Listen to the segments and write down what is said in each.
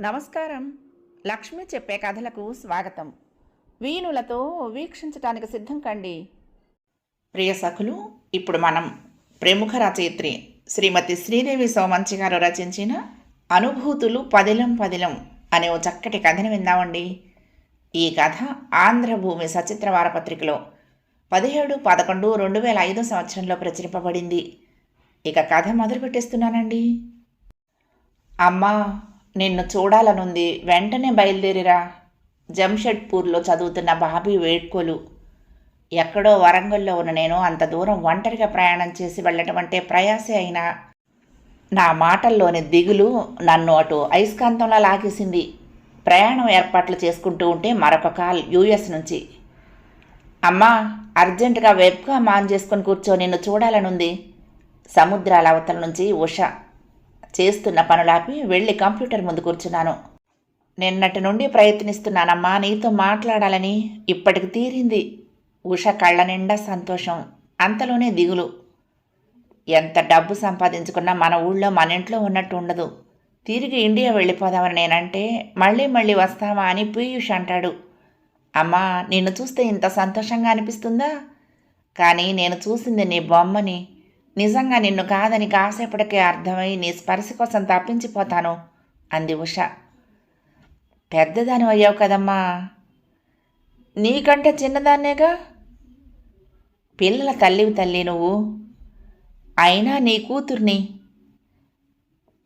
నమస్కారం. లక్ష్మి చెప్పే కథలకు స్వాగతం. వీణులతో వీక్షించటానికి సిద్ధం కండి. ప్రియ సఖులు ఇప్పుడు మనం ప్రముఖ రచయిత్రి శ్రీమతి శ్రీదేవి సోమంచి గారు రచించిన అనుభూతులు పదిలం పదిలం అనే ఓ చక్కటి కథను విందామండి. ఈ కథ ఆంధ్రభూమి సచిత్ర వారపత్రికలో పదిహేడు పదకొండు రెండు వేల ఐదో సంవత్సరంలో ప్రచురింపబడింది. ఇక కథ మొదలు పెట్టేస్తున్నానండి. అమ్మా నిన్ను చూడాలనుంది వెంటనే బయలుదేరిరా. జంషెడ్పూర్లో చదువుతున్న బాబీ వేడ్కోలు. ఎక్కడో వరంగల్లో ఉన్న నేను అంత దూరం ఒంటరిగా ప్రయాణం చేసి వెళ్ళటం అంటే ప్రయాసే అయినా. నా మాటల్లోని దిగులు నన్ను అటు అయస్కాంతంలా లాగేసింది. ప్రయాణం ఏర్పాట్లు చేసుకుంటూ ఉంటే మరొక కాల్ యూఎస్ నుంచి. అమ్మా అర్జెంటుగా వెబ్గా ఆన్ చేసుకొని కూర్చో నిన్ను చూడాలనుంది. సముద్రాల అవతల నుంచి ఉష చేస్తున్న పనులాపి వెళ్ళి కంప్యూటర్ ముందు కూర్చున్నాను. నిన్నటి నుండి ప్రయత్నిస్తున్నానమ్మా నీతో మాట్లాడాలని ఇప్పటికి తీరింది. ఉష కళ్ళ నిండా సంతోషం అంతలోనే దిగులు. ఎంత డబ్బు సంపాదించుకున్నా మన ఊళ్ళో మన ఇంట్లో ఉన్నట్టు ఉండదు. తిరిగి ఇండియా వెళ్ళిపోదామని నేనంటే మళ్ళీ మళ్ళీ వస్తామా అని పీయూష్ అంటాడు. అమ్మా నిన్ను చూస్తే ఇంత సంతోషంగా అనిపిస్తుందా? కానీ నేను చూసింది నీ బొమ్మని. నిజంగా నిన్ను కాదని కాసేపటికే అర్థమై నీ స్పర్శ కోసం తప్పించిపోతాను అంది ఉష. పెద్దదాని అయ్యావు కదమ్మా. నీకంటే చిన్నదాన్నేగా? పిల్లల తల్లివి తల్లి నువ్వు. అయినా నీ కూతుర్ని.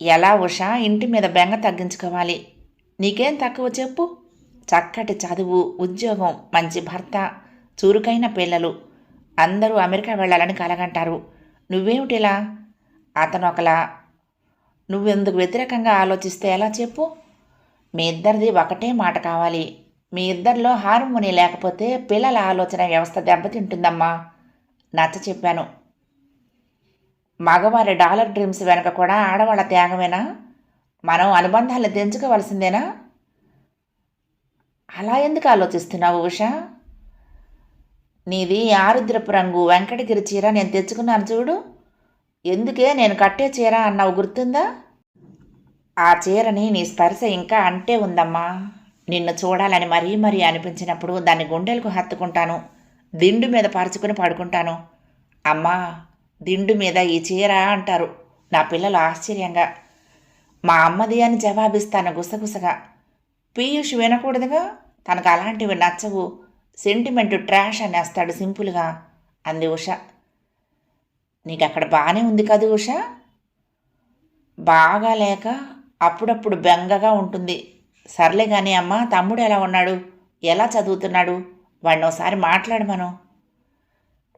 ఎలా ఉష ఇంటి మీద బెంగ తగ్గించుకోవాలి? నీకేం తక్కువ చెప్పు. చక్కటి చదువు ఉద్యోగం మంచి భర్త చురుకైన పిల్లలు. అందరూ అమెరికా వెళ్ళాలని కలగంటారు. నువ్వేమిటిలా? అతను ఒకలా నువ్వెందుకు వ్యతిరేకంగా ఆలోచిస్తే ఎలా చెప్పు? మీ ఇద్దరిది ఒకటే మాట కావాలి. మీ ఇద్దరిలో హార్మోని లేకపోతే పిల్లల ఆలోచన వ్యవస్థ దెబ్బతింటుందమ్మా. నచ్చ చెప్పాను. మగవారి డాలర్ డ్రీమ్స్ వెనక కూడా ఆడవాళ్ళ త్యాగమేనా? మనం అనుబంధాలు తెంచుకోవలసిందేనా? అలా ఎందుకు ఆలోచిస్తున్నావు ఉషా? నీది ఆరుద్రపు రంగు వెంకటగిరి చీర నేను తెచ్చుకున్నాను చూడు. ఎందుకే నేను కట్టే చీర అన్నావు గుర్తుందా? ఆ చీరని నీ స్పర్శ ఇంకా అంటే ఉందమ్మా. నిన్ను చూడాలని మరీ మరీ అనిపించినప్పుడు దాన్ని గుండెలకు హత్తుకుంటాను. దిండు మీద పరుచుకుని పడుకుంటాను. అమ్మా దిండు మీద ఈ చీర అంటారు. నా పిల్లలు ఆశ్చర్యంగా. మా అమ్మది అని జవాబిస్తాను గుసగుసగా. పీయూష్ వినకూడదుగా? తనకు అలాంటివి నచ్చవు. సెంటిమెంట్ ట్రాష్ అనేస్తాడు సింపుల్గా. అంది ఉష. నీకు అక్కడ బాగానే ఉంది కదా ఉష? బాగా లేక అప్పుడప్పుడు బెంగగా ఉంటుంది. సర్లే కానీ అమ్మ తమ్ముడు ఎలా ఉన్నాడు? ఎలా చదువుతున్నాడు? వాడిని ఒకసారి మాట్లాడమను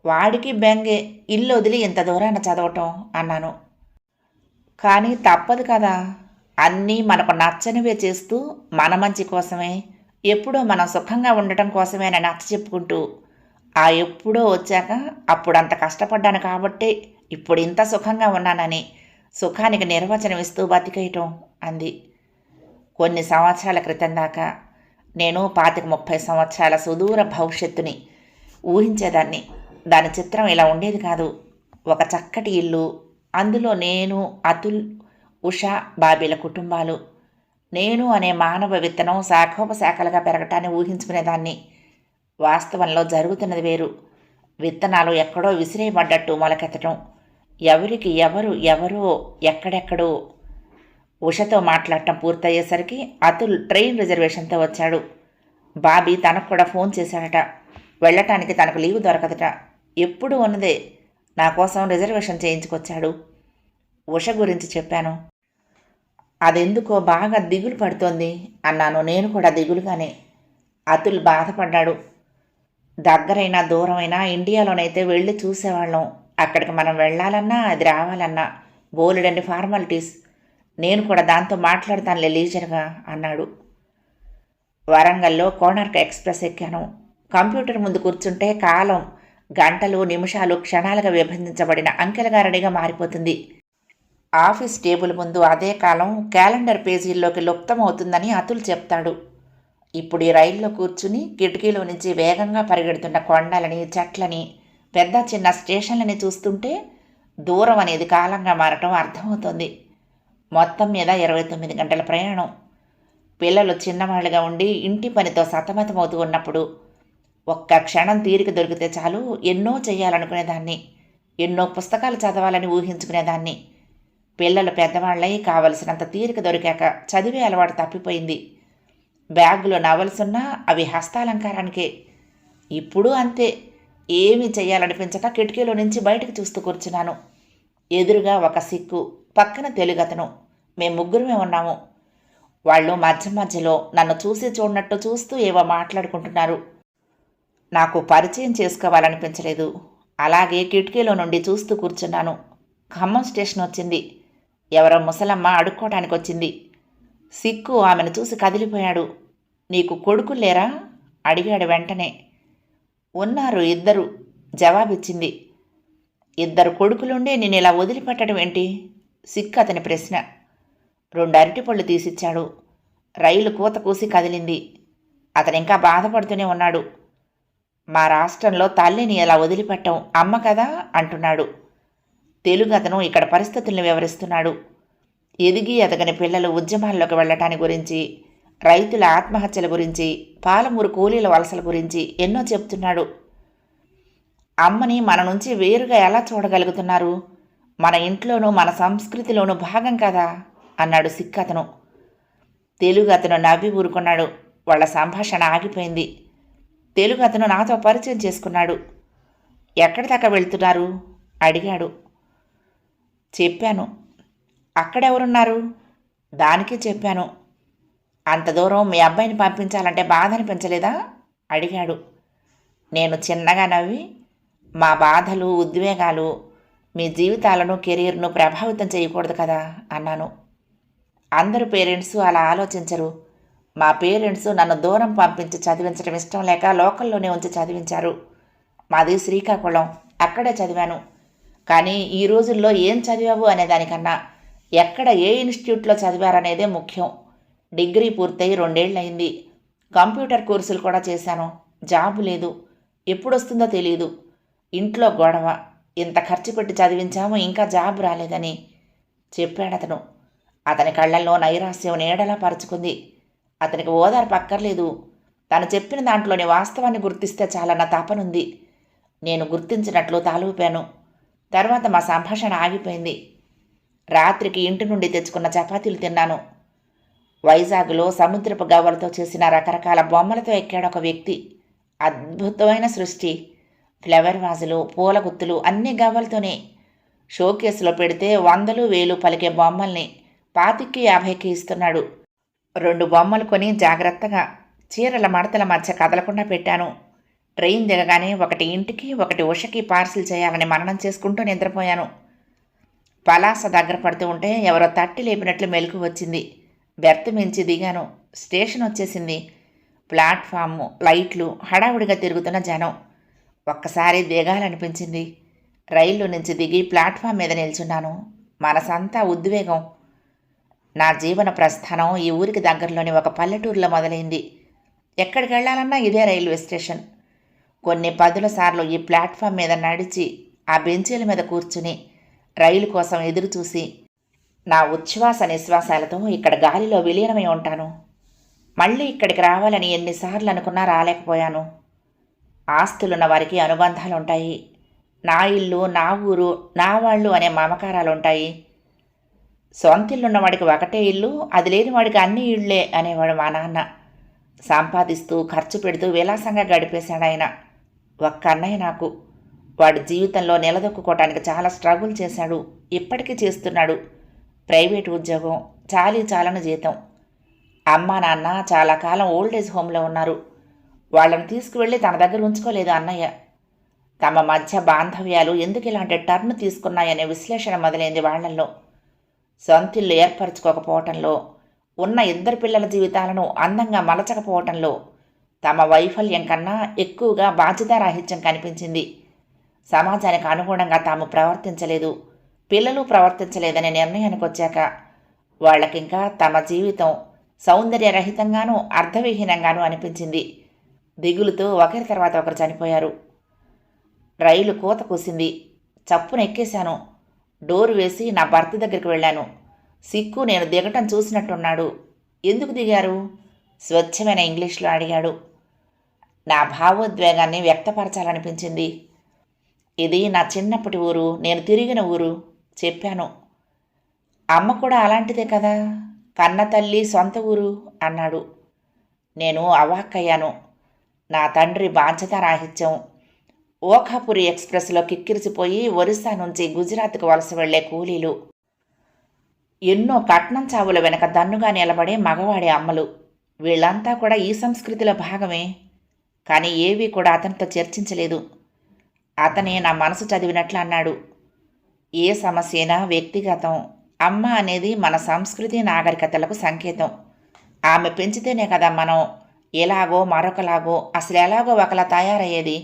వాడికి బెంగే ఇల్లు వదిలి ఇంత దూరాన చదవటం అన్నాను. కానీ తప్పదు కదా. అన్నీ మనకు నచ్చనివే చేస్తూ మన మంచి కోసమే ఎప్పుడో మనం సుఖంగా ఉండటం కోసమే అని నచ్చ చెప్పుకుంటూ ఆ ఎప్పుడో వచ్చాక అప్పుడు అంత కష్టపడ్డాను కాబట్టే ఇప్పుడు ఇంత సుఖంగా ఉన్నానని సుఖానికి నిర్వచనం ఇస్తూ బతికేయటం అంది. కొన్ని సంవత్సరాల క్రితం దాకా నేను పాతిక ముప్పై సంవత్సరాల సుదూర భవిష్యత్తుని ఊహించేదాన్ని. దాని చిత్రం ఇలా ఉండేది కాదు. ఒక చక్కటి ఇల్లు అందులో నేను అతుల్ ఉషా బాబీల కుటుంబాలు నేను అనే మానవ విత్తనం శాఖోపశాఖలుగా పెరగటాన్ని ఊహించుకునేదాన్ని. వాస్తవంలో జరుగుతున్నది వేరు. విత్తనాలు ఎక్కడో విసిరేయబడ్డట్టు మొలకెత్తటం. ఎవరికి ఎవరు ఎవరో ఎక్కడెక్కడో ఉషతో మాట్లాడటం పూర్తయ్యేసరికి అతుల్ ట్రైన్ రిజర్వేషన్తో వచ్చాడు. బాబీ తనకు కూడా ఫోన్ చేశాడట. వెళ్ళటానికి తనకు లీవ్ దొరకదట. ఎప్పుడు ఉన్నదే? నా కోసం రిజర్వేషన్ చేయించుకొచ్చాడు. ఉష గురించి చెప్పాను. అదెందుకో బాగా దిగులు పడుతోంది అన్నాను నేను కూడా దిగులుగానే. అతుల్ బాధపడ్డాడు. దగ్గరైనా దూరమైనా ఇండియాలోనైతే వెళ్ళి చూసేవాళ్ళం. అక్కడికి మనం వెళ్ళాలన్నా అది రావాలన్నా. బోలెడన్ని ఫార్మాలిటీస్. నేను కూడా దాంతో మాట్లాడతానులే లీజర్గా అన్నాడు. వరంగల్లో కోణార్క ఎక్స్ప్రెస్ ఎక్కాను. కంప్యూటర్ ముందు కూర్చుంటే కాలం గంటలు నిమిషాలు క్షణాలుగా విభజించబడిన అంకెలగారడిగా మారిపోతుంది. ఆఫీస్ టేబుల్ ముందు అదే కాలం క్యాలెండర్ పేజీల్లోకి లుప్తమవుతుందని అతుల్ చెప్తాడు. ఇప్పుడు ఈ రైల్లో కూర్చుని కిటికీలో నుంచి వేగంగా పరిగెడుతున్న కొండలని చెట్లని పెద్ద చిన్న స్టేషన్లని చూస్తుంటే దూరం అనేది కాలంగా మారటం అర్థమవుతుంది. మొత్తం మీద ఇరవై తొమ్మిది గంటల ప్రయాణం. పిల్లలు చిన్నవాళ్ళుగా ఉండి ఇంటి పనితో సతమతమవుతూ ఉన్నప్పుడు ఒక్క క్షణం తీరిక దొరికితే చాలు ఎన్నో చేయాలనుకునేదాన్ని ఎన్నో పుస్తకాలు చదవాలని ఊహించుకునేదాన్ని. పిల్లలు పెద్దవాళ్ళై కావలసినంత తీరిక దొరికాక చదివే అలవాటు తప్పిపోయింది. బ్యాగులో నవల్సున్నా అవి హస్తాలంకారానికే. ఇప్పుడు అంతే. ఏమీ చెయ్యాలనిపించక కిటికీలో నుంచి బయటకు చూస్తూ కూర్చున్నాను. ఎదురుగా ఒక సిక్కు పక్కన తెలుగతను మేము ముగ్గురమే ఉన్నాము. వాళ్ళు మధ్య మధ్యలో నన్ను చూసి చూడనట్టు చూస్తూ ఏవో మాట్లాడుకుంటున్నారు. నాకు పరిచయం చేసుకోవాలనిపించలేదు. అలాగే కిటికీలో నుండి చూస్తూ కూర్చున్నాను. ఖమ్మం స్టేషన్ వచ్చింది. ఎవరో ముసలమ్మ అడుక్కోవటానికి వచ్చింది సిక్కు ఆమెను చూసి కదిలిపోయాడు. నీకు కొడుకు లేరా? అడిగాడు వెంటనే. ఉన్నారు ఇద్దరు జవాబిచ్చింది. ఇద్దరు కొడుకులుండే నేను ఇలా వదిలిపెట్టడం ఏంటి? సిక్కు అతని ప్రశ్న. రెండు అరటిపళ్ళు తీసిచ్చాడు. రైలు కూత కూసి కదిలింది. అతనింకా ఇంకా బాధపడుతూనే ఉన్నాడు. మా రాష్ట్రంలో తల్లిని ఎలా వదిలిపెట్టం? అమ్మ కదా? అంటున్నాడు. తెలుగు అతను ఇక్కడ పరిస్థితుల్ని వివరిస్తున్నాడు. ఎదిగి ఎదగని పిల్లలు ఉద్యమాల్లోకి వెళ్ళటాని గురించి రైతుల ఆత్మహత్యల గురించి పాలమూరు కూలీల వలసల గురించి ఎన్నో చెప్తున్నాడు. అమ్మని మన నుంచి వేరుగా ఎలా చూడగలుగుతున్నారు? మన ఇంట్లోనూ మన సంస్కృతిలోనూ భాగం కదా? అన్నాడు సిక్కతను తెలుగు అతను నవ్వి ఊరుకున్నాడు. వాళ్ళ సంభాషణ ఆగిపోయింది. తెలుగు అతను నాతో పరిచయం చేసుకున్నాడు. ఎక్కడి దాకా వెళ్తున్నారు? అడిగాడు. చెప్పాను. అక్కడెవరున్నారు? దానికి చెప్పాను. అంత దూరం మీ అబ్బాయిని పంపించాలంటే బాధ అనిపించలేదా అడిగాడు. నేను చిన్నగా నవ్వి మా బాధలు ఉద్వేగాలు మీ జీవితాలను కెరీర్ను ప్రభావితం చేయకూడదు కదా? అన్నాను. అందరు పేరెంట్స్ అలా ఆలోచించరు. మా పేరెంట్స్ నన్ను దూరం పంపించి చదివించడం ఇష్టం లేక లోకల్లోనే ఉంచి చదివించారు. మాది శ్రీకాకుళం. అక్కడే చదివాను. కానీ ఈ రోజుల్లో ఏం చదివావు అనే దానికన్నా ఎక్కడ ఏ ఇన్స్టిట్యూట్లో చదివారనేదే ముఖ్యం. డిగ్రీ పూర్తయి రెండేళ్ళయింది కంప్యూటర్ కోర్సులు కూడా చేశాను. జాబు లేదు. ఎప్పుడొస్తుందో తెలియదు ఇంట్లో గొడవ. ఇంత ఖర్చు పెట్టి చదివించాము ఇంకా జాబ్ రాలేదని చెప్పాడతను అతని. కళ్ళల్లో నైరాస్యం నీడలా పరుచుకుంది. అతనికి ఓదార్పు అక్కర్లేదు తను చెప్పిన దాంట్లోని వాస్తవాన్ని గుర్తిస్తే చాలన్న తపనుంది. నేను గుర్తించినట్లు తాలూపాను. తర్వాత మా సంభాషణ ఆగిపోయింది. రాత్రికి ఇంటి నుండి తెచ్చుకున్న చపాతీలు తిన్నాను. వైజాగ్లో సముద్రపు గవ్వలతో చేసిన రకరకాల బొమ్మలతో ఎక్కాడు ఒక వ్యక్తి. అద్భుతమైన సృష్టి. ఫ్లవర్ వాజులు పూల గుత్తులు అన్ని గవ్వలతోనే. షోకేసులో పెడితే వందలు వేలు పలికే బొమ్మల్ని పాతికి యాభైకి ఇస్తున్నాడు. రెండు బొమ్మలు కొని జాగ్రత్తగా చీరల మడతల మధ్య కదలకుండా పెట్టాను. ట్రైన్ దిగగానే ఒకటి ఇంటికి ఒకటి ఉషకి పార్సిల్ చేయాలని మరణం చేసుకుంటూ నిద్రపోయాను. పలాస దగ్గర పడుతూ ఉంటే ఎవరో తట్టి లేపినట్లు మెలకు వచ్చింది. బెర్త్ మించి దిగాను. స్టేషన్ వచ్చేసింది. ప్లాట్ఫామ్ లైట్లు హడావుడిగా తిరుగుతున్న జనం. ఒక్కసారి దిగాలనిపించింది. రైలు నుంచి దిగి ప్లాట్ఫామ్ మీద నిల్చున్నాను. మనసంతా ఉద్వేగం. నా జీవన ప్రస్థానం ఈ ఊరికి దగ్గరలోని ఒక పల్లెటూరులో మొదలైంది. ఎక్కడికి వెళ్ళాలన్నా ఇదే రైల్వే స్టేషన్. కొన్ని పదుల సార్లు ఈ ప్లాట్ఫామ్ మీద నడిచి ఆ బెంచీల మీద కూర్చుని రైలు కోసం ఎదురుచూసి నా ఉచ్ఛ్వాస నిశ్వాసాలతో ఇక్కడ గాలిలో విలీనమై ఉంటాను. మళ్ళీ ఇక్కడికి రావాలని ఎన్నిసార్లు అనుకున్నా రాలేకపోయాను. ఆస్తులున్న వారికి అనుబంధాలుంటాయి. నా ఇల్లు నా ఊరు నా వాళ్ళు అనే మమకారాలుంటాయి. ఉంటాయి ఒకటే ఇల్లు అది లేని వాడికి అన్ని ఇళ్ళే అనేవాడు మా నాన్న. సంపాదిస్తూ ఖర్చు పెడుతూ విలాసంగా గడిపేశాడు ఆయన ఒక్క అన్నయ్య నాకు. వాడి జీవితంలో నిలదొక్కుకోవటానికి చాలా స్ట్రగుల్ చేశాడు. ఇప్పటికీ చేస్తున్నాడు. ప్రైవేట్ ఉద్యోగం చాలీ చాలని జీతం. అమ్మ నాన్న చాలా కాలం ఓల్డ్ ఏజ్ హోమ్లో ఉన్నారు. వాళ్ళని తీసుకువెళ్ళి తన దగ్గర ఉంచుకోలేదు అన్నయ్య. తమ మధ్య బాంధవ్యాలు ఎందుకు ఇలాంటి టర్న్ తీసుకున్నాయనే విశ్లేషణ మొదలైంది వాళ్ళల్లో. సొంతిల్లు ఏర్పరచుకోకపోవటంలో ఉన్న ఇద్దరు పిల్లల జీవితాలను అందంగా మలచకపోవటంలో తమ వైఫల్యం కన్నా ఎక్కువగా బాధ్యతారాహిత్యం కనిపించింది. సమాజానికి అనుగుణంగా తాము ప్రవర్తించలేదు. పిల్లలు ప్రవర్తించలేదనే నిర్ణయానికి వచ్చాక వాళ్ళకింకా తమ జీవితం సౌందర్యరహితంగానూ అర్థవిహీనంగానూ అనిపించింది. దిగులుతో ఒకరి తర్వాత ఒకరు చనిపోయారు. రైలు కూత కూసింది. చప్పున ఎక్కేశాను. డోర్ వేసి నా భర్త దగ్గరికి వెళ్ళాను. సిక్కు నేను దిగటం చూసినట్టున్నాడు. ఎందుకు దిగారు? స్వచ్ఛమైన ఇంగ్లీష్లో అడిగాడు. నా భావోద్వేగాన్ని వ్యక్తపరచాలనిపించింది. ఇది నా చిన్నప్పటి ఊరు నేను తిరిగిన ఊరు చెప్పాను. అమ్మ కూడా అలాంటిదే కదా కన్న తల్లి సొంత ఊరు అన్నాడు. నేను అవాక్కయ్యాను. నా తండ్రి బాధ్యత రాహిత్యం. ఓఖాపురి ఎక్స్ప్రెస్లో కిక్కిరిసిపోయి ఒరిస్సా నుంచి గుజరాత్కు వలస వెళ్ళే కూలీలు. ఎన్నో కట్నం చావుల వెనక దన్నుగా నిలబడే మగవాడి అమ్మలు. వీళ్ళంతా కూడా ఈ సంస్కృతిలో భాగమే. కానీ ఏవీ కూడా అతనితో చర్చించలేదు. అతనే నా మనసు చదివినట్లు అన్నాడు. ఏ సమస్య అయినా వ్యక్తిగతం. అమ్మ అనేది మన సంస్కృతి నాగరికతలకు సంకేతం. ఆమె పెంచితేనే కదా మనం ఎలాగో మరొకలాగో అసలు ఎలాగో ఒకలా తయారయ్యేది.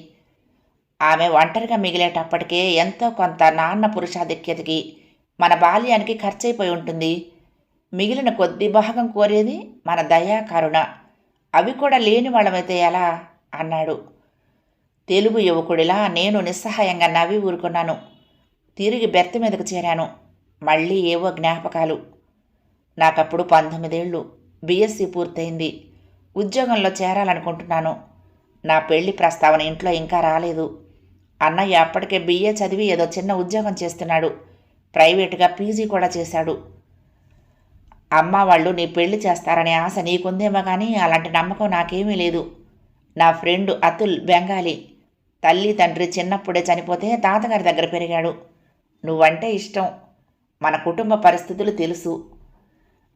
ఆమె ఒంటరిగా మిగిలేటప్పటికే ఎంతో కొంత నాన్న పురుషాధిక్యతకి మన బాల్యానికి ఖర్చయిపోయి ఉంటుంది. మిగిలిన కొద్ది భాగం కోరేది మన దయా కరుణ అవి కూడా లేని వాళ్ళమైతే ఎలా? అన్నాడు. తెలుగు యువకుడిలా నేను నిస్సహాయంగా నవ్వి ఊరుకున్నాను. తిరిగి బెర్త్ మీదకు చేరాను. మళ్ళీ ఏవో జ్ఞాపకాలు. నాకప్పుడు పంతొమ్మిదేళ్ళు. బీఎస్సీ పూర్తయింది. ఉద్యోగంలో చేరాలనుకుంటున్నాను. నా పెళ్ళి ప్రస్తావన ఇంట్లో ఇంకా రాలేదు. అన్నయ్య అప్పటికే బిఏ చదివి ఏదో చిన్న ఉద్యోగం చేస్తున్నాడు. ప్రైవేటుగా పీజీ కూడా చేశాడు. అమ్మ వాళ్ళు నీ పెళ్ళి చేస్తారనే ఆశ నీకుందేమో కానీ అలాంటి నమ్మకం నాకేమీ లేదు. నా ఫ్రెండ్ అతుల్ బెంగాలీ. తల్లి తండ్రి చిన్నప్పుడే చనిపోతే తాతగారి దగ్గర పెరిగాడు. నువ్వంటే ఇష్టం. మన కుటుంబ పరిస్థితులు తెలుసు.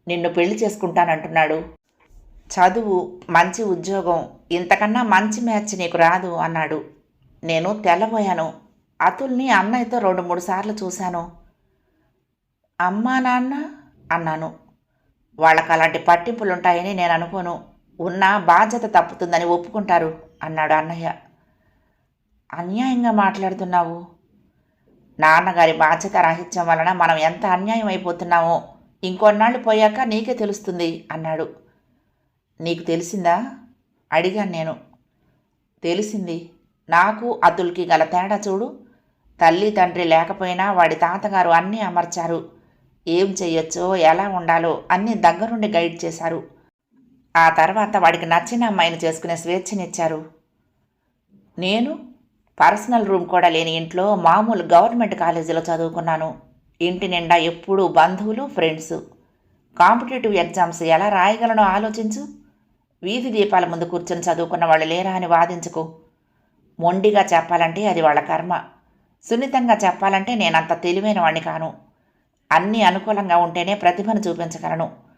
నిన్ను పెళ్ళి చేసుకుంటానంటున్నాడు. చదువు మంచి ఉద్యోగం ఇంతకన్నా మంచి మ్యాచ్ నీకు రాదు అన్నాడు. నేను తెల్లబోయాను. అతుల్ని అన్నయ్యతో రెండు మూడు సార్లు చూశాను. అమ్మా నాన్న అన్నాను. వాళ్ళకి అలాంటి పట్టింపులు ఉంటాయని నేను అనుకోను. ఉన్న బాధ్యత తప్పుతుందని ఒప్పుకుంటారు అన్నాడు అన్నయ్య. అన్యాయంగా మాట్లాడుతున్నావు. నాన్నగారి బాధ్యత రాహిత్యం వలన మనం ఎంత అన్యాయం అయిపోతున్నామో ఇంకొన్నాళ్ళు పోయాక నీకే తెలుస్తుంది అన్నాడు. నీకు తెలిసిందా? అడిగాను నేను. తెలిసింది. నాకు అతుల్కి గల తేడా చూడు. తల్లి తండ్రి లేకపోయినా వాడి తాతగారు అన్నీ అమర్చారు. ఏం చెయ్యొచ్చో ఎలా ఉండాలో అన్నీ దగ్గరుండి గైడ్ చేశారు. ఆ తర్వాత వాడికి నచ్చిన అమ్మాయిని చేసుకునే స్వేచ్ఛనిచ్చారు. నేను పర్సనల్ రూమ్ కూడా లేని ఇంట్లో మామూలు గవర్నమెంట్ కాలేజీలో చదువుకున్నాను. ఇంటి నిండా ఎప్పుడూ బంధువులు ఫ్రెండ్స్. కాంపిటేటివ్ ఎగ్జామ్స్ ఎలా రాయగలనో ఆలోచించు. వీధి దీపాల ముందు కూర్చొని చదువుకున్న వాళ్ళు లేరా అని వాదించుకో. మొండిగా చెప్పాలంటే అది వాళ్ళ కర్మ. సున్నితంగా చెప్పాలంటే నేనంత తెలివైన వాడిని కాను. అన్నీ అనుకూలంగా ఉంటేనే ప్రతిభను చూపించగలను.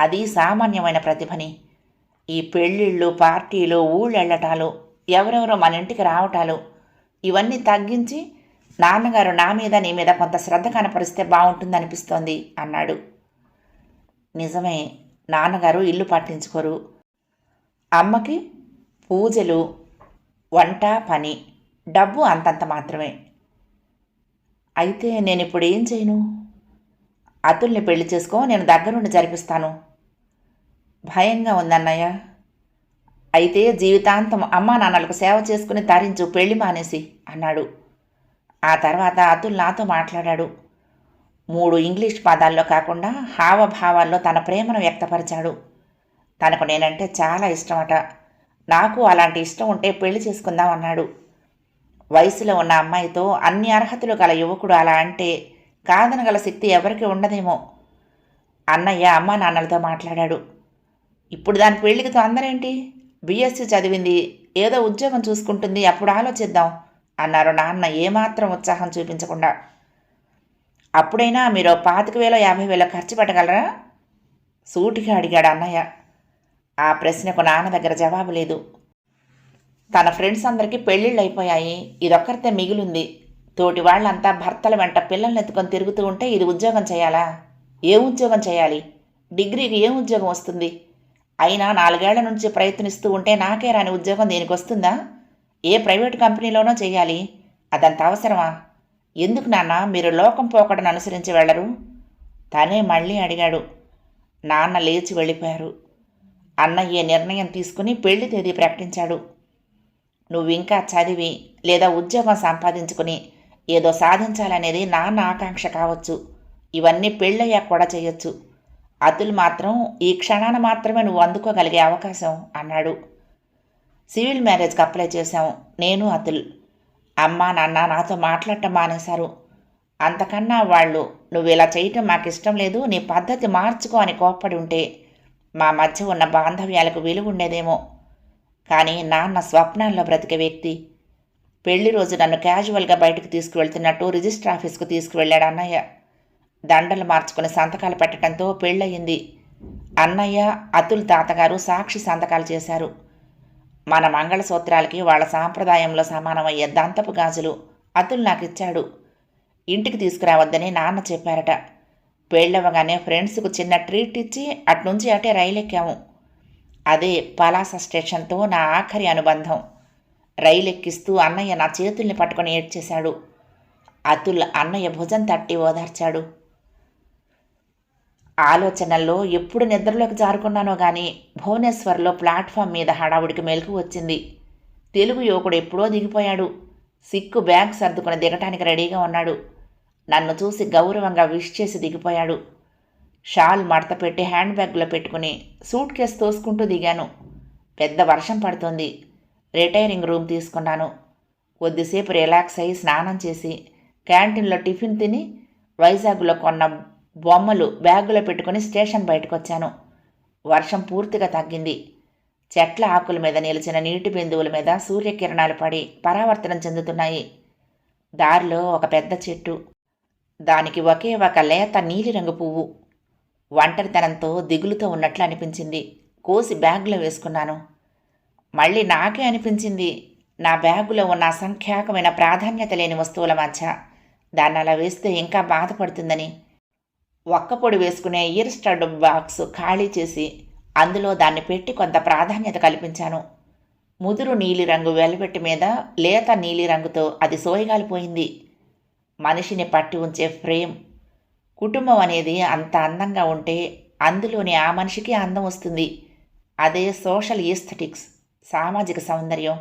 అది సామాన్యమైన ప్రతిభని. ఈ పెళ్ళిళ్ళు పార్టీలు ఊళ్ళెళ్ళటాలు ఎవరెవరో మన ఇంటికి రావటాలు ఇవన్నీ తగ్గించి నాన్నగారు నా మీద నీ మీద కొంత శ్రద్ధ కనపరిస్తే బాగుంటుందనిపిస్తోంది అన్నాడు. నిజమే నాన్నగారు ఇల్లు పట్టించుకోరు. అమ్మకి పూజలు వంట పని డబ్బు అంతంత మాత్రమే. అయితే నేను ఇప్పుడు ఏం చేయను? అతుల్ని పెళ్ళి చేసుకో నేను దగ్గరుండి జరిపిస్తాను. భయంగా ఉందన్నయ్య. అయితే జీవితాంతం అమ్మా నాన్నలకు సేవ చేసుకుని తరించు పెళ్ళి మానేసి అన్నాడు. ఆ తర్వాత అతుల్ నాతో మాట్లాడాడు. మూడు ఇంగ్లీష్ పదాల్లో కాకుండా హావభావాల్లో తన ప్రేమను వ్యక్తపరిచాడు. తనకు నేనంటే చాలా ఇష్టమట. నాకు అలాంటి ఇష్టం ఉంటే పెళ్ళి చేసుకుందాం అన్నాడు. వయసులో ఉన్న అమ్మాయితో అన్ని అర్హతలు గల యువకుడు అలా అంటే కాదనగల శక్తి ఎవరికి ఉండదేమో? అన్నయ్య అమ్మా నాన్నలతో మాట్లాడాడు. ఇప్పుడు దాని పెళ్ళికి తొందరేంటి బీఎస్సీ చదివింది. ఏదో ఉద్యోగం చూసుకుంటుంది. అప్పుడు ఆలోచిద్దాం అన్నారు నాన్న ఏమాత్రం ఉత్సాహం చూపించకుండా. అప్పుడైనా మీరు పాతిక వేల యాభై వేల ఖర్చు పెట్టగలరా? సూటిగా అడిగాడు అన్నయ్య. ఆ ప్రశ్నకు నాన్న దగ్గర జవాబు లేదు. తన ఫ్రెండ్స్ అందరికీ పెళ్ళిళ్ళు అయిపోయాయి. ఇదొక్కరితే మిగిలింది. తోటి వాళ్ళంతా భర్తల వెంట పిల్లల్ని ఎత్తుకొని తిరుగుతూ ఉంటే ఇది ఉద్యోగం చేయాలా? ఏ ఉద్యోగం చేయాలి? డిగ్రీకి ఏం ఉద్యోగం వస్తుంది? అయినా నాలుగేళ్ళ నుంచి ప్రయత్నిస్తూ ఉంటే నాకే రాని ఉద్యోగం దీనికి వస్తుందా ఏ ప్రైవేట్ కంపెనీలోనో చేయాలి. అదంత అవసరమా? ఎందుకు నాన్న మీరు లోకం పోకడను అనుసరించి వెళ్ళరు తనే మళ్ళీ అడిగాడు. నాన్న లేచి వెళ్ళిపోయారు. అన్నయ్య నిర్ణయం తీసుకుని పెళ్ళి తేదీ ప్రకటించాడు. నువ్వింకా చదివి లేదా ఉద్యోగం సంపాదించుకుని ఏదో సాధించాలనేది నాన్న ఆకాంక్ష కావచ్చు. ఇవన్నీ పెళ్ళయ్యాక కూడా చేయొచ్చు. అతుల్ మాత్రం ఈ క్షణాన మాత్రమే నువ్వు అందుకోగలిగే అవకాశం అన్నాడు. సివిల్ మ్యారేజ్కి అప్లై చేశాము నేను అతుల్. అమ్మ నాన్న నాతో మాట్లాడటం మానేశారు. అంతకన్నా వాళ్ళు నువ్వు ఇలా చేయటం మాకు ఇష్టం లేదు నీ పద్ధతి మార్చుకో అని కోప్పడి ఉంటే మా మధ్య ఉన్న బాంధవ్యాలకు విలువ ఉండేదేమో. కానీ నాన్న స్వప్నాల్లో బ్రతికే వ్యక్తి. పెళ్ళి రోజు నన్ను క్యాజువల్గా బయటకు తీసుకువెళ్తున్నట్టు రిజిస్టర్ ఆఫీస్కు తీసుకువెళ్ళాడు అన్నయ్య. దండలు మార్చుకుని సంతకాలు పెట్టడంతో పెళ్ళయింది. అన్నయ్య అతుల్ తాతగారు సాక్షి సంతకాలు చేశారు. మన మంగళసూత్రాలకి వాళ్ళ సాంప్రదాయంలో సమానమయ్యే దంతపు గాజులు అతుల్ నాకు ఇచ్చాడు ఇంటికి తీసుకురావద్దని నాన్న చెప్పారట. పెళ్ళవగానే ఫ్రెండ్స్కు చిన్న ట్రీట్ ఇచ్చి అట్నుంచి అటే రైలు ఎక్కాము అదే పలాస స్టేషన్తో నా ఆఖరి అనుబంధం. రైలు ఎక్కిస్తూ అన్నయ్య నా చేతుల్ని పట్టుకొని ఏడ్చేశాడు. అతుల్ అన్నయ్య భుజం తట్టి ఓదార్చాడు. ఆలోచనల్లో ఎప్పుడు నిద్రలోకి జారుకున్నానో కానీ భువనేశ్వర్లో ప్లాట్ఫామ్ మీద హడావుడికి మెలకు వచ్చింది. తెలుగు యువకుడు ఎప్పుడో దిగిపోయాడు. సిక్కు బ్యాగ్ సర్దుకుని దిగటానికి రెడీగా ఉన్నాడు. నన్ను చూసి గౌరవంగా విష్ చేసి దిగిపోయాడు. షాల్ మడత పెట్టి హ్యాండ్ బ్యాగ్లో పెట్టుకుని సూట్ కేసు తోసుకుంటూ దిగాను. పెద్ద వర్షం పడుతుంది. రిటైరింగ్ రూమ్ తీసుకున్నాను. కొద్దిసేపు రిలాక్స్ అయ్యి స్నానం చేసి క్యాంటీన్లో టిఫిన్ తిని వైజాగ్లో కొన్న బొమ్మలు బ్యాగులో పెట్టుకుని స్టేషన్ బయటకు వచ్చాను వర్షం పూర్తిగా తగ్గింది. చెట్ల ఆకుల మీద నిలిచిన నీటి బిందువుల మీద సూర్యకిరణాలు పడి పరావర్తనం చెందుతున్నాయి. దారిలో ఒక పెద్ద చెట్టు. దానికి ఒకే ఒక లేత నీలిరంగు పువ్వు. ఒంటరితనంతో దిగులుతో ఉన్నట్లు అనిపించింది. కోసి బ్యాగులో వేసుకున్నాను. మళ్ళీ నాకే అనిపించింది. నా బ్యాగులో ఉన్న అసంఖ్యాకమైన ప్రాధాన్యత లేని వస్తువుల మధ్య. దాన్ని అలా వేస్తే ఇంకా బాధపడుతుందని. ఒక్క పొడి వేసుకునే ఇయర్ స్టడ్ బాక్స్ ఖాళీ చేసి అందులో దాన్ని పెట్టి కొంత ప్రాధాన్యత కల్పించాను. ముదురు నీలిరంగు వెల్వెట్ మీద లేత నీలిరంగుతో అది సోయగాలిపోయింది. మనిషిని పట్టి ఉంచే ఫ్రేమ్. కుటుంబం అనేది అంత అందంగా ఉంటే అందులోని ఆ మనిషికి అందం వస్తుంది. అదే సోషల్ ఈస్థెటిక్స్ సామాజిక సౌందర్యం.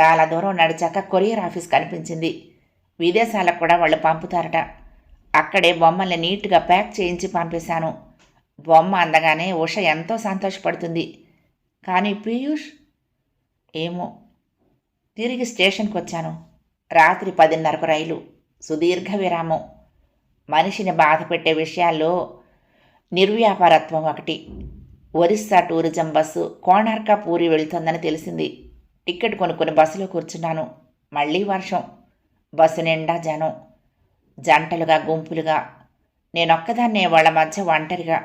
చాలా దూరం నడిచాక కొరియర్ ఆఫీస్ కనిపించింది. విదేశాలకు కూడా వాళ్ళు పంపుతారట. అక్కడే బొమ్మల్ని నీట్గా ప్యాక్ చేయించి పంపేశాను. బొమ్మ అందగానే ఉష ఎంతో సంతోషపడుతుంది. కానీ పీయూష్? ఏమో. తిరిగి స్టేషన్కి వచ్చాను. రాత్రి పదిన్నరకు రైలు. సుదీర్ఘ విరామం. మనిషిని బాధ పెట్టే విషయాల్లో నిర్వ్యాపారత్వం ఒకటి. ఒరిస్సా టూరిజం బస్సు కోణార్క పూరి వెళ్తుందని తెలిసింది. టికెట్ కొనుక్కుని బస్సులో కూర్చున్నాను. మళ్ళీ వర్షం. బస్సు నిండా జనం. జంటలుగా గుంపులుగా. నేనొక్కదాన్నే వాళ్ళ మధ్య ఒంటరిగా.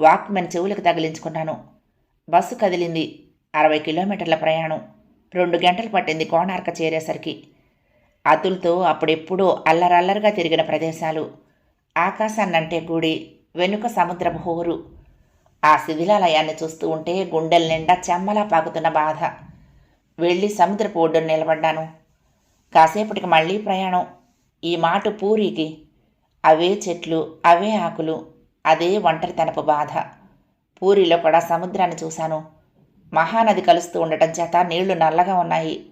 వాక్మెన్ చెవులకు తగిలించుకున్నాను. బస్సు కదిలింది. అరవై కిలోమీటర్ల ప్రయాణం. రెండు గంటలు పట్టింది కోణార్క చేరేసరికి. అతులతో అప్పుడెప్పుడో అల్లరల్లరిగా తిరిగిన ప్రదేశాలు. ఆకాశాన్నంటే గుడి వెనుక సముద్రపు హోరు. ఆ శిథిలాలయాన్ని చూస్తూ ఉంటే గుండెల నిండా చెమ్మలా పాకుతున్న బాధ. వెళ్ళి సముద్రపు ఒడ్డున నిలబడ్డాను. కాసేపటికి మళ్ళీ ప్రయాణం. ఈ మాట పూరికి అవే చెట్లు అవే ఆకులు అదే ఒంటరితనపు బాధ. పూరిలో కూడా సముద్రాన్ని చూశాను. మహానది కలుస్తూ ఉండటం చేత నీళ్ళు నల్లగా ఉన్నాయి.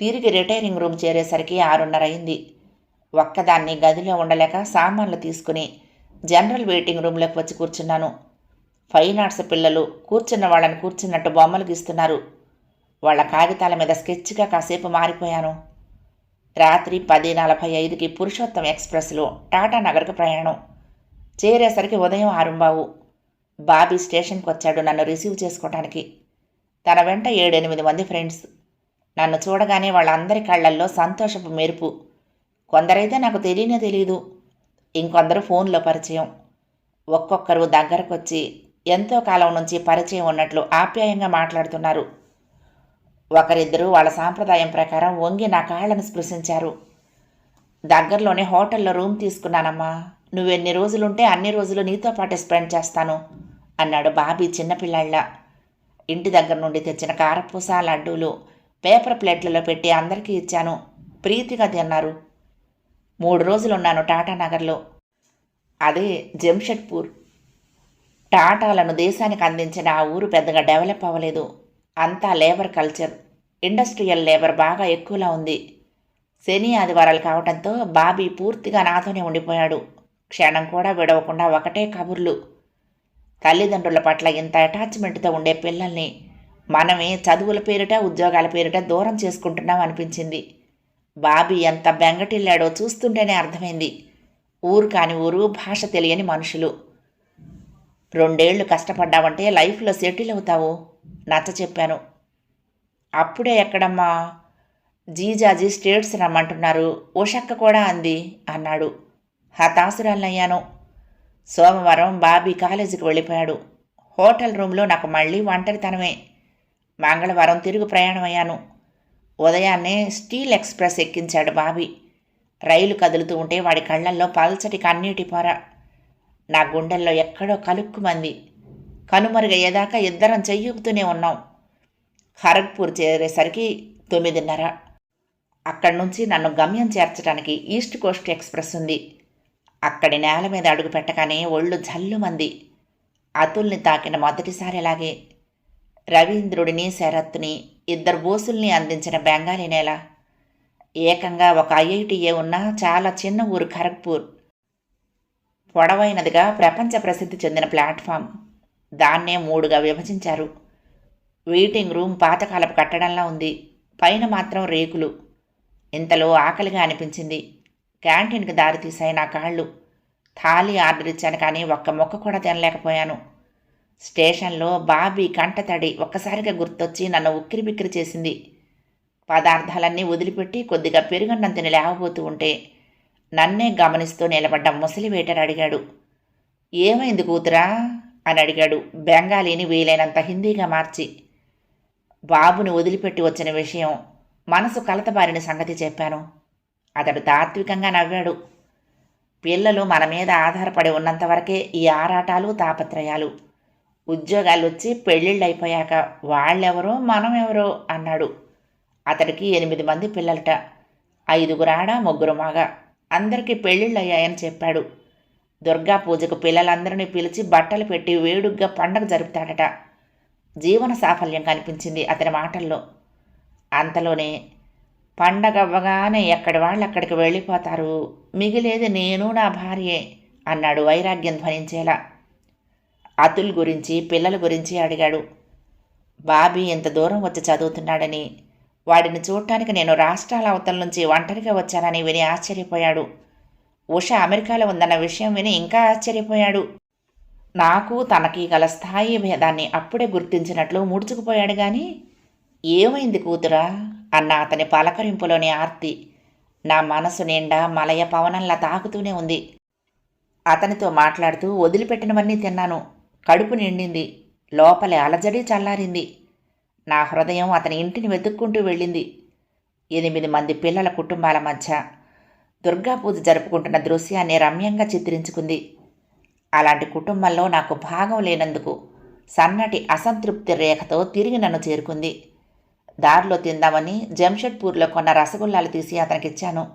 తిరిగి రిటైరింగ్ రూమ్ చేరేసరికి ఆరున్నర అయింది ఒక్కదాన్ని గదిలో ఉండలేక సామాన్లు తీసుకుని జనరల్ వెయిటింగ్ రూమ్లోకి వచ్చి కూర్చున్నాను. ఫైన్ ఆర్ట్స్ పిల్లలు కూర్చున్న వాళ్ళని కూర్చున్నట్టు బొమ్మలు గీస్తున్నారు. వాళ్ళ కాగితాల మీద స్కెచ్గా కాసేపు మారిపోయాను. రాత్రి పది నలభై ఐదుకి పురుషోత్తం ఎక్స్ప్రెస్లో టాటా నగర్కు ప్రయాణం. చేరేసరికి ఉదయం ఆరుంబావు. బాబీ స్టేషన్కి వచ్చాడు నన్ను రిసీవ్ చేసుకోవటానికి తన వెంట ఏడెనిమిది మంది ఫ్రెండ్స్. నన్ను చూడగానే వాళ్ళందరి కళ్ళల్లో సంతోషపు మెరుపు. కొందరైతే నాకు తెలియనే తెలియదు ఇంకొందరు ఫోన్లో పరిచయం. ఒక్కొక్కరు దగ్గరకొచ్చి ఎంతో కాలం నుంచి పరిచయం ఉన్నట్లు ఆప్యాయంగా మాట్లాడుతున్నారు. ఒకరిద్దరూ వాళ్ళ సాంప్రదాయం ప్రకారం వంగి నా కాళ్ళను స్పృశించారు. దగ్గరలోనే హోటల్లో రూమ్ తీసుకున్నానమ్మా. నువ్వెన్ని రోజులుంటే అన్ని రోజులు నీతో పాటే స్పెండ్ చేస్తాను అన్నాడు బాబీ చిన్నపిల్లాళ్ళ. ఇంటి దగ్గర నుండి తెచ్చిన కారపూస లడ్డూలు పేపర్ ప్లేట్లలో పెట్టి అందరికీ ఇచ్చాను. ప్రీతిగా తిన్నారు. మూడు రోజులున్నాను టాటానగర్లో అదే జంషెడ్పూర్. టాటాలను దేశానికి అందించిన ఆ ఊరు పెద్దగా డెవలప్ అవ్వలేదు. అంతా లేబర్ కల్చర్. ఇండస్ట్రియల్ లేబర్ బాగా ఎక్కువలా ఉంది. శని ఆదివారాలు కావడంతో బాబీ పూర్తిగా నాతోనే ఉండిపోయాడు. క్షణం కూడా విడవకుండా ఒకటే కబుర్లు. తల్లిదండ్రుల పట్ల ఇంత అటాచ్మెంట్తో ఉండే పిల్లల్ని మనమే చదువుల పేరిట ఉద్యోగాల పేరిట దూరం చేసుకుంటున్నాం అనిపించింది. బాబీ ఎంత బెంగటిల్లాడో చూస్తుంటేనే అర్థమైంది. ఊరు కాని ఊరు భాష తెలియని మనుషులు. రెండేళ్ళు కష్టపడ్డావంటే లైఫ్లో సెటిల్ అవుతావు. నచ్చ చెప్పాను. అప్పుడే ఎక్కడమ్మా? జీజాజీ స్టేట్స్ రమ్మంటున్నారు. ఉషక్క కూడా అంది అన్నాడు. హతాసురాలయ్యాను సోమవారం బాబీ కాలేజీకి వెళ్ళిపోయాడు. హోటల్ రూమ్లో నాకు మళ్ళీ ఒంటరితనమే. మంగళవారం తిరుగు ప్రయాణం అయ్యాను ఉదయాన్నే స్టీల్ ఎక్స్ప్రెస్ ఎక్కించాడు బాబీ. రైలు కదులుతూ ఉంటే వాడి కళ్ళల్లో పల్చటి కన్నీటి పొర. నా గుండెల్లో ఎక్కడో కలుక్కుమంది. కనుమరుగయ్యేదాకా ఇద్దరం చెయ్యూపుతూనే ఉన్నాం. ఖరగ్పూర్ చేరేసరికి తొమ్మిదిన్నర. అక్కడి నుంచి నన్ను గమ్యం చేర్చడానికి ఈస్ట్ కోస్ట్ ఎక్స్ప్రెస్ ఉంది. అక్కడి నేల మీద అడుగు పెట్టగానే ఒళ్ళు జల్లుమంది. అతుల్ని తాకిన మొదటిసారి అలాగే రవీంద్రుడిని శరత్ని ఇద్దరు బోసుల్ని అందించిన బెంగాలీ నేల ఏకంగా ఒక ఐఐటిఏ ఉన్న చాలా చిన్న ఊరు ఖరగ్పూర్. పొడవైనదిగా ప్రపంచ ప్రసిద్ధి చెందిన ప్లాట్ఫామ్. దాన్నే మూడుగా విభజించారు. వెయిటింగ్ రూమ్ పాతకాలపు కట్టడంలా ఉంది. పైన మాత్రం రేకులు. ఇంతలో ఆకలిగా అనిపించింది. క్యాంటీన్కి దారి తీసాయి నా కాళ్ళు. థాలీ ఆర్డర్ ఇచ్చాను కానీ ఒక్క మొక్క కూడా తినలేకపోయాను. స్టేషన్లో బాబీ కంటతడి ఒక్కసారిగా గుర్తొచ్చి నన్ను ఉక్కిరి బిక్కిరి చేసింది. పదార్థాలన్నీ వదిలిపెట్టి కొద్దిగా పెరుగన్నం తిని లేవబోతూ ఉంటే నన్నే గమనిస్తూ నిలబడ్డ ముసలి వేటర్ అడిగాడు. ఏమైంది కూతురా? అని అడిగాడు బెంగాలీని వీలైనంత హిందీగా మార్చి. బాబుని వదిలిపెట్టి వచ్చిన విషయం మనసు కలతబారిన సంగతి చెప్పాను. అతడు తాత్వికంగా నవ్వాడు. పిల్లలు మన మీద ఆధారపడి ఉన్నంతవరకే ఈ ఆరాటాలు తాపత్రయాలు. ఉద్యోగాలు వచ్చి పెళ్ళిళ్ళు అయిపోయాక వాళ్ళెవరో మనం ఎవరో అన్నాడు. అతడికి ఎనిమిది మంది పిల్లలట. ఐదుగురు ఆడ ముగ్గురు మగ. అందరికీ పెళ్ళిళ్ళయ్యాయని చెప్పాడు. దుర్గా పూజకు పిల్లలందరినీ పిలిచి బట్టలు పెట్టి వేడుగ్గా పండగ జరుపుతాడట. జీవన సాఫల్యం కనిపించింది అతని మాటల్లో. అంతలోనే పండగ అవ్వగానే ఎక్కడి వాళ్ళు అక్కడికి వెళ్ళిపోతారు? మిగిలేది నేను నా భార్యే అన్నాడు వైరాగ్యం ధ్వనించేలా. అతుల్ గురించి పిల్లల గురించి అడిగాడు. బాబీ ఇంత దూరం వచ్చి చదువుతున్నాడని వాడిని చూడటానికి నేను రాష్ట్రాల అవతల నుంచి ఒంటరిగా వచ్చానని విని ఆశ్చర్యపోయాడు. ఉష అమెరికాలో ఉందన్న విషయం విని ఇంకా ఆశ్చర్యపోయాడు. నాకు తనకి గల స్థాయి భేదాన్ని అప్పుడే గుర్తించినట్లు ముడుచుకుపోయాడు గాని ఏమైంది కూతురా? అన్న అతని పలకరింపులోని ఆర్తి. నా మనసు నిండా మలయ పవనంలా తాకుతూనే ఉంది. అతనితో మాట్లాడుతూ వదిలిపెట్టినవన్నీ తిన్నాను. కడుపు నిండింది. లోపలి అలజడి చల్లారింది. నా హృదయం అతని ఇంటిని వెతుక్కుంటూ వెళ్ళింది. ఎనిమిది మంది పిల్లల కుటుంబాల మధ్య దుర్గా పూజ జరుపుకుంటున్న దృశ్యాన్ని రమ్యంగా చిత్రించుకుంది. అలాంటి కుటుంబంలో నాకు భాగం లేనందుకు సన్నటి అసంతృప్తి రేఖతో తిరిగి నన్ను చేరుకుంది. దారిలో తిందామని జంషెడ్పూర్లో కొన్న రసగుల్లాలు తీసి అతనికిచ్చాను.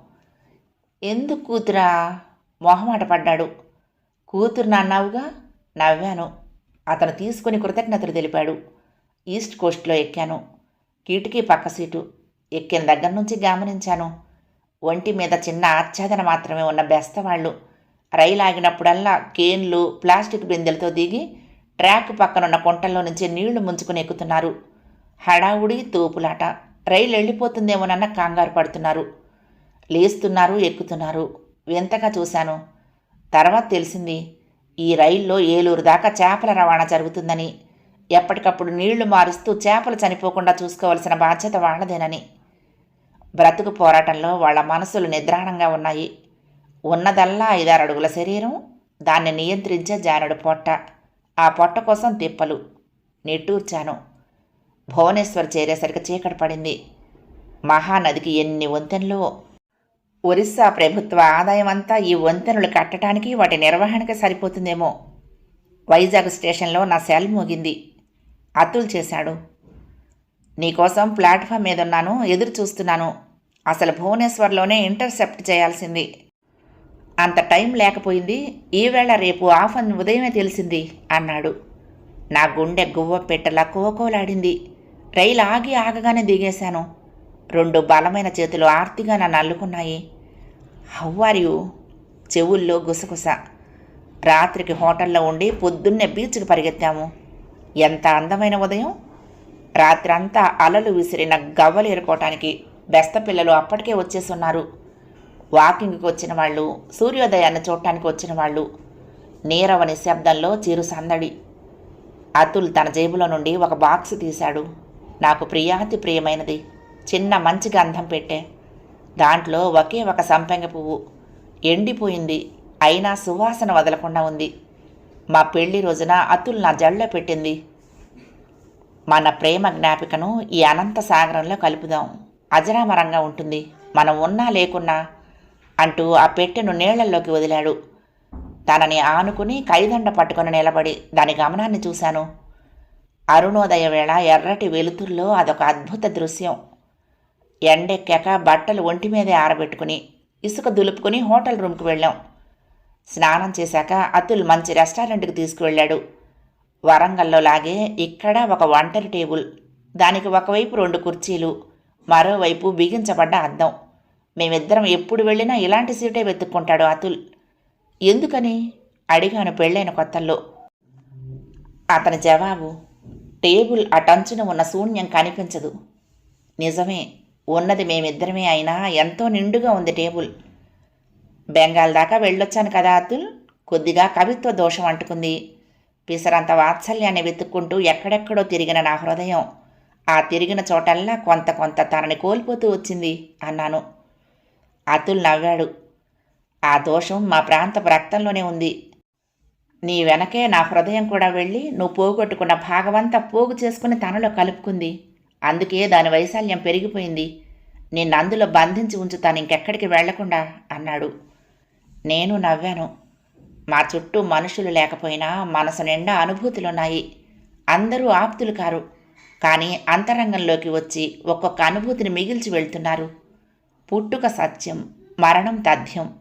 ఎందుకు కూతురా? మొహమాట పడ్డాడు. కూతురు అన్నావుగా? నవ్వాను. అతను తీసుకుని కృతజ్ఞతలు తెలిపాడు. ఈస్ట్ కోస్ట్లో ఎక్కాను. కిటికీ పక్క సీటు ఎక్కిన దగ్గర నుంచి గమనించాను. ఒంటి మీద చిన్న ఆచ్ఛాదన మాత్రమే ఉన్న బెస్తవాళ్ళు. రైలు ఆగినప్పుడల్లా కేన్లు ప్లాస్టిక్ బిందెలతో దిగి ట్రాక్ పక్కనున్న కుంటల్లో నుంచి నీళ్ళు ముంచుకుని ఎక్కుతున్నారు. హడావుడి తోపులాట. రైలు వెళ్ళిపోతుందేమోనన్న కంగారు పడుతున్నారు. లేస్తున్నారు ఎక్కుతున్నారు. వింతగా చూశాను. తర్వాత తెలిసింది ఈ రైల్లో ఏలూరు దాకా చేపల రవాణా జరుగుతుందని. ఎప్పటికప్పుడు నీళ్ళు మారుస్తూ చేపలు చనిపోకుండా చూసుకోవలసిన బాధ్యత వాళ్ళదేనని. బ్రతుకు పోరాటంలో వాళ్ళ మనసులు నిద్రాణంగా ఉన్నాయి. ఉన్నదల్లా ఐదారు అడుగుల శరీరం దాన్ని నియంత్రించే జానుడు పొట్ట. ఆ పొట్ట కోసం తిప్పలు. నిట్టూర్చాను. భువనేశ్వర్ చేరేసరికి చీకటి పడింది. మహానదికి ఎన్ని వంతెనలు? ఒరిస్సా ప్రభుత్వ ఆదాయం అంతా ఈ వంతెనలు కట్టడానికి వాటి నిర్వహణకి సరిపోతుందేమో? వైజాగ్ స్టేషన్లో నా సెల్ మోగింది. అతుల్ చేశాడు. నీకోసం ప్లాట్ఫామ్ మీద ఉన్నాను ఎదురు చూస్తున్నాను. అసలు భువనేశ్వర్లోనే ఇంటర్సెప్ట్ చేయాల్సింది. అంత టైం లేకపోయింది. ఈవేళ రేపు ఆఫ్ అని ఉదయమే తెలిసింది అన్నాడు. నా గుండె గువ్వ పెట్టలా కోకోలాడింది రైలు ఆగి ఆగగానే దిగేశాను. రెండు బలమైన చేతులు ఆర్తిగా నన్ను అల్లుకున్నాయి. హవ్వారియు చెవుల్లో గుసగుస. రాత్రికి హోటల్లో ఉండి పొద్దున్నే బీచ్కి పరిగెత్తాము. ఎంత అందమైన ఉదయం? రాత్రంతా అలలు విసిరిన గవ్వలు ఏరుకోవటానికి బెస్త పిల్లలు అప్పటికే వచ్చేసున్నారు వాకింగ్కి వచ్చిన వాళ్ళు సూర్యోదయాన్ని చూడటానికి వచ్చిన వాళ్ళు నీరవ నిశ్శబ్దంలో చిరు సందడి. అతుల్ తన జేబులో నుండి ఒక బాక్స్ తీశాడు. నాకు ప్రియాతి ప్రియమైనది. చిన్న మంచి గంధం పెట్టే. దాంట్లో ఒకే ఒక సంపెంగ పువ్వు. ఎండిపోయింది. అయినా సువాసన వదలకుండా ఉంది. మా పెళ్ళి రోజున అతుల్ నా జళ్ళ పెట్టింది. మన ప్రేమ జ్ఞాపికను ఈ అనంత సాగరంలో కలుపుదాం. అజరామరంగా ఉంటుంది. మనం ఉన్నా లేకున్నా అంటూ ఆ పెట్టెను నీళ్ళల్లోకి వదిలాడు. తనని ఆనుకుని కైదండ పట్టుకొని నిలబడి దాని గమనాన్ని చూశాను. అరుణోదయ వేళ ఎర్రటి వెలుతుర్లో అదొక అద్భుత దృశ్యం. ఎండెక్కాక బట్టలు ఒంటి మీదే ఆరబెట్టుకుని ఇసుక దులుపుకుని హోటల్ రూమ్కి వెళ్ళాం. స్నానం చేశాక అతుల్ మంచి రెస్టారెంట్కి తీసుకువెళ్ళాడు. వరంగల్లో లాగే ఇక్కడ ఒక వంటరి టేబుల్ దానికి ఒకవైపు రెండు కుర్చీలు మరోవైపు బిగించబడ్డ అద్దం. మేమిద్దరం ఎప్పుడు వెళ్ళినా ఇలాంటి సీటే వెతుక్కుంటాడు అతుల్. ఎందుకని? అడిగాను పెళ్ళైన కొత్తల్లో. అతని జవాబు టేబుల్ అటంచున ఉన్న శూన్యం కనిపించదు. నిజమే ఉన్నది మేమిద్దరమే అయినా ఎంతో నిండుగా ఉంది టేబుల్. బెంగాల్ దాకా వెళ్ళొచ్చాను కదా అతుల్. కొద్దిగా కవిత్వ దోషం అంటుకుంది. పిసరంత వాత్సల్యాన్ని వెతుక్కుంటూ ఎక్కడెక్కడో తిరిగిన నా హృదయం. ఆ తిరిగిన చోటల్లా కొంత కొంత తనని కోల్పోతూ వచ్చింది అన్నాను. అతుల్ నవ్వాడు. ఆ దోషం మా ప్రాంతపు రక్తంలోనే ఉంది. నీ వెనకే నా హృదయం కూడా వెళ్ళి నువ్వు పోగొట్టుకున్న భాగమంతా పోగు చేసుకుని తనలో కలుపుకుంది. అందుకే దాని వైశాల్యం పెరిగిపోయింది. నిన్ను అందులో బంధించి ఉంచుతాను ఇంకెక్కడికి వెళ్ళకుండా అన్నాడు. నేను నవ్వాను. మా చుట్టూ మనుషులు లేకపోయినా మనసు నిండా అనుభూతులున్నాయి. అందరూ ఆప్తులు కారు. కానీ అంతరంగంలోకి వచ్చి ఒక్కొక్క అనుభూతిని మిగిల్చి వెళ్తున్నారు. పుట్టుక సత్యం మరణం తథ్యం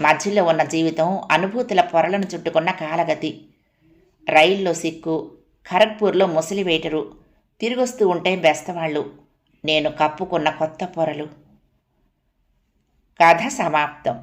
మధ్యలో ఉన్న జీవితం అనుభూతుల పొరలను చుట్టుకున్న కాలగతి. రైల్లో సిక్కు ఖరగ్పూర్లో ముసలివేటరు తిరిగొస్తూ ఉంటే బెస్తవాళ్ళు. నేను కప్పుకున్న కొత్త పొరలు. కథ సమాప్తం.